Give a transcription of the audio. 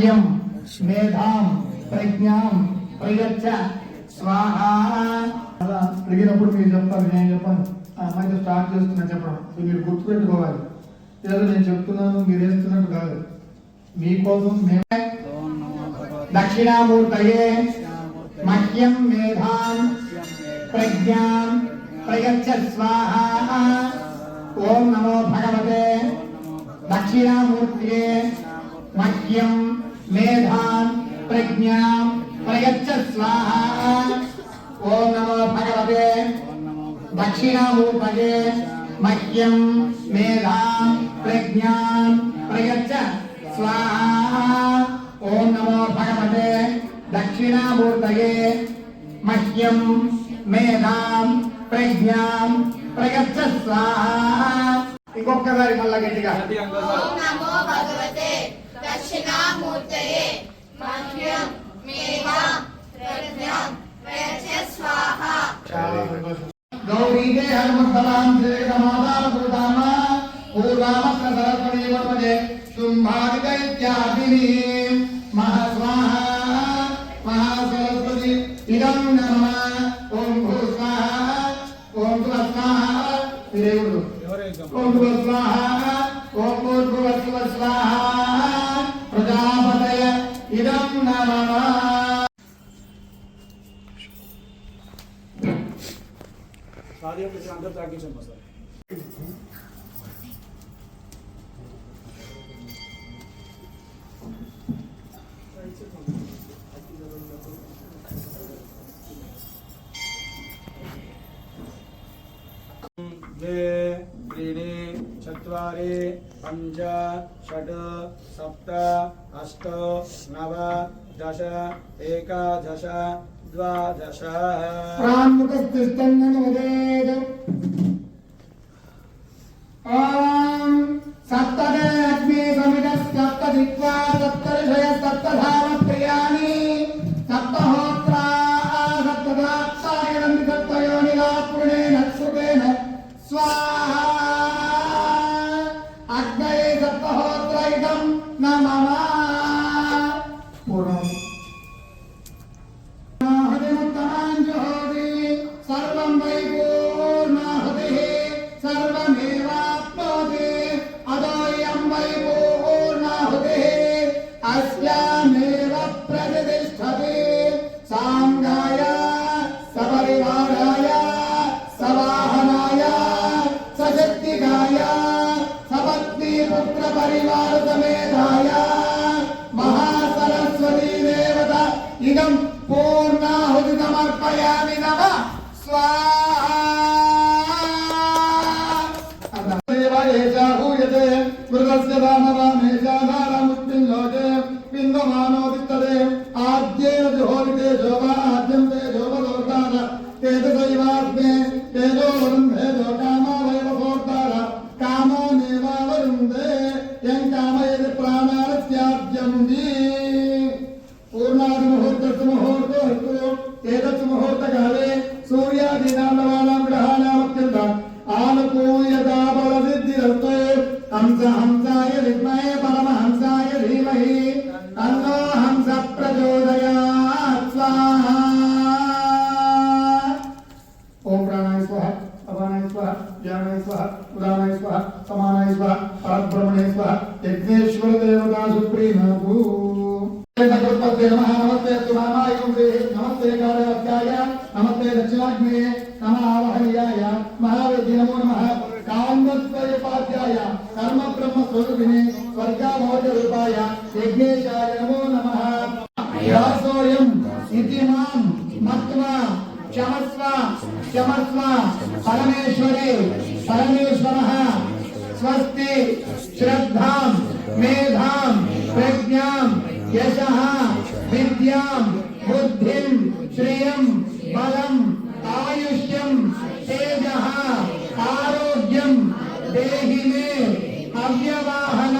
మహ్యం మేధాం ప్రజ్ఞాం ప్రయచ్చ స్వాహ. అలా అడిగినప్పుడు మీరు చెప్పాలి నేను చెప్పాను. ఆ అమ్మాయితో స్టార్ట్ చేస్తున్నా చెప్పడం. సో మీరు గుర్తుపెట్టుకోవాలి. ఏదో నేను చెప్తున్నాను మీరు వేస్తున్నట్టు కాదు. మీకోసం మేమే దక్షిణామూర్తయే. మహ్యం మేధాం ప్రజ్ఞాం ప్రయచ్చ స్వాహ. ఓం నమో భగవతే. దక్షిణామూర్తియే. మహ్యం మేధాం ప్రజ్ఞాం ప్రయచ్చ స్వాహ ఓం నమో భగవతే దక్షిణామూర్తయే మహ్యం మేధాం ప్రజ్ఞాం ప్రయచ్చ స్వాహ ఓం నమో భగవతే దక్షిణామూర్తయే మహ్యం మేధాం ప్రజ్ఞాం ప్రయచ్చ స్వాహ ఇంకొకసారి మళ్ళా గట్టిగా ఓం నమో భగవతే దక్షిణామూర్తయే. మహ్యం మేధా ప్రజ్ఞాం ప్రయచ్చ స్వాహ. గౌరీదే హనుమంతలాం శ్రీరమాదామృతామ పూర్వామత్ర సరస్వతీ వర్మజే శుంభాది దైత్యాభిని మహాస్వాహ మహాసరస్వతి ఇదం నమ. ఓం భూ స్వాహ ఓం ఓం चत्वारि पञ्च षट् सप्त अष्ट नव दश एकादश द्वादश प्रामुखस्तिष्ठन्ननुवदेत् ॐ सप्तदे अग्ने समितः सप्तदिक्वा 나만 보라 सपत्नीपुत्रपरिवारसमेधाय महासरस्वती देवता इदं पूर्णाहुति समर्पयामि नम स्वाहा देव एषा हूयते मृगस्य रामरामेशाधारमुक्तिं लोके बिन्दमानोदिष्टते आद्येन जुहोरिते शोभा नेवावरुन्धे यं कामयति తాత్బ్రహ్మణే స్వహ యజ్ఞేశ్వర దేవతా సుప్రీణాభూ నమస్తే నమస్తే సునామాయ నమస్తే కాళవత్యాయ నమస్తే దక్షిణాగ్నే నమ ఆవహనీయాయ మహావేది నమో నమ కాంగస్వయ పాధ్యాయ కర్మ బ్రహ్మ స్వరూపిణి స్వర్గామోచ రూపాయ యజ్ఞేశాయ నమో నమ. యాసోయం ఇది మాం మత్వా క్షమస్వ క్షమస్వ పరమేశ్వరే పరమేశ్వర. स्वस्ति, श्रद्धा, मेधा, प्रज्ञा, यश, विद्या, बुद्धि, श्रिय बल आयुष्यम तेज आरोग्यम देहि मे अव्यवाहन